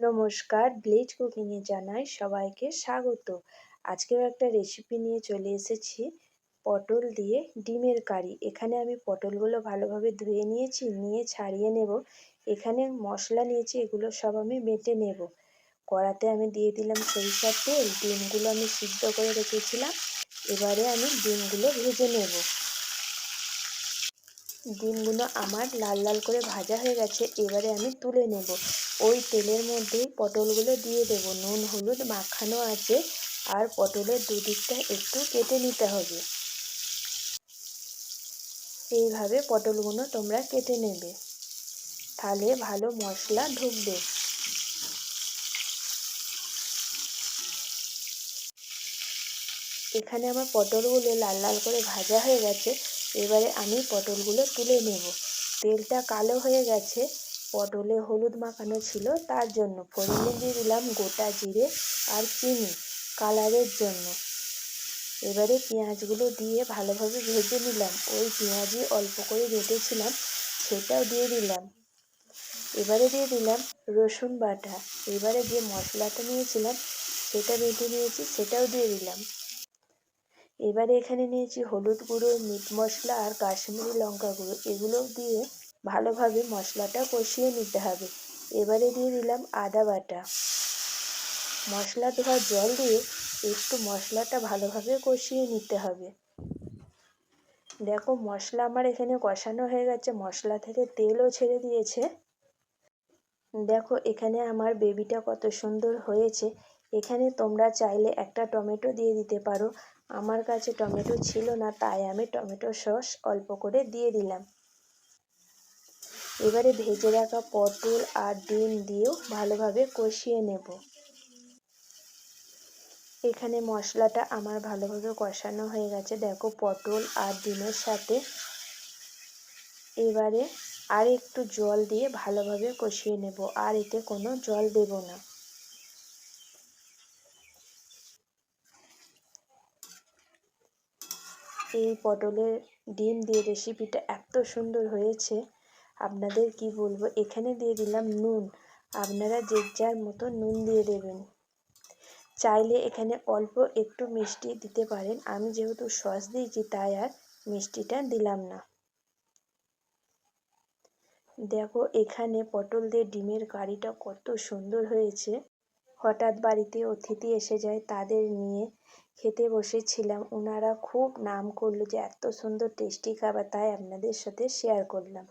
নমস্কার ব্লেজ কুকিংয়ে জানাই সবাইকে স্বাগত। আজকেও একটা রেসিপি নিয়ে চলে এসেছি। পটল দিয়ে ডিমের কারি। এখানে আমি পটলগুলো ভালোভাবে ধুয়ে নিয়েছি, নিয়ে ছাড়িয়ে নেব। এখানে মশলা নিয়েছি, এগুলো সব আমি বেটে নেব। কড়াতে আমি দিয়ে দিলাম সরিষার তেল। ডিমগুলো আমি সিদ্ধ করে রেখেছিলাম। এবারে আমি ডিমগুলো ভেজে নেব। ডিমগুলো আমার লাল লাল করে ভাজা হয়ে গেছে, এবারে আমি তুলে নেব। ওই তেলের মধ্যেই পটলগুলো দিয়ে দেব। নুন, হলুদ মাখানো আছে আর পটলের দুদিকটা একটু কেটে নিতে হবে। এইভাবে পটলগুলো তোমরা কেটে নেবে। তাহলে ভালো মশলা ঢুকবে। এখানে আমার পটলগুলো লাল লাল করে ভাজা হয়ে গেছে। এবারে আমি পটলগুলো তুলে নেব। তেলটা কালো হয়ে গেছে। পটলে হলুদ মাখানো ছিল, তার জন্য ফোড়নে দিয়ে দিলাম গোটা জিরে আর চিনি কালারের জন্য। এবারে পেঁয়াজগুলো দিয়ে ভালোভাবে ভেজে নিলাম। ওই পেঁয়াজই অল্প করে বেটেছিলাম সেটাও দিয়ে দিলাম। এবারে দিয়ে দিলাম রসুন বাটা। এবারে যে মশলাটা নিয়েছিলাম, সেটা বেটে নিয়েছি, সেটাও দিয়ে দিলাম। এবারে এখানে নিয়েছি হলুদ গুঁড়ো, মিট মশলা আর কাশ্মীরি লঙ্কা গুঁড়ো। এগুলো দিয়ে ভালোভাবে মশলাটা কষিয়ে নিতে হবে। এবারে দিয়ে দিলাম আদা বাটা। মশলা ধোয়া জল দিয়ে একটু মশলাটা ভালোভাবে কষিয়ে নিতে হবে। দেখো মশলা আমার এখানে কষানো হয়ে গেছে। মশলা থেকে তেলও ছেড়ে দিয়েছে। দেখো এখানে আমার বেবিটা কত সুন্দর হয়েছে। এখানে তোমরা চাইলে একটা টমেটো দিয়ে দিতে পারো। আমার কাছে টমেটো ছিল না, তাই আমি টমেটো সস অল্প করে দিয়ে দিলাম। এবারে ভেজে রাখা পটল আর ডিম দিয়েও ভালোভাবে কষিয়ে নেব। এখানে মশলাটা আমার ভালোভাবে কষানো হয়ে গেছে। দেখো, পটল আর ডিমের সাথে। এবারে আর একটু জল দিয়ে ভালোভাবে কষিয়ে নেব। আর এতে কোনো জল দেব না। এই পটলের ডিম দিয়ে রেসিপিটা এত সুন্দর হয়েছে। আপনাদের কি বলব? এখানে দিয়ে দিলাম নুন। আপনারা যে যার মতো নুন দিয়ে দেবেন। চাইলে এখানে অল্প একটু মিষ্টি দিতে পারেন। আমি যেহেতু সস দিয়েছি, তাই আর মিষ্টিটা দিলাম না। দেখো, এখানে পটল দিয়ে ডিমের কারিটা কত সুন্দর হয়েছে। হঠাৎ বাড়িতে অতিথি এসে যায়, তাদের নিয়ে খেতে বসেছিলাম। ওনারা খুব নাম করল যে, এত সুন্দর টেস্টি খাবার, তাই আপনাদের সাথে শেয়ার করলাম।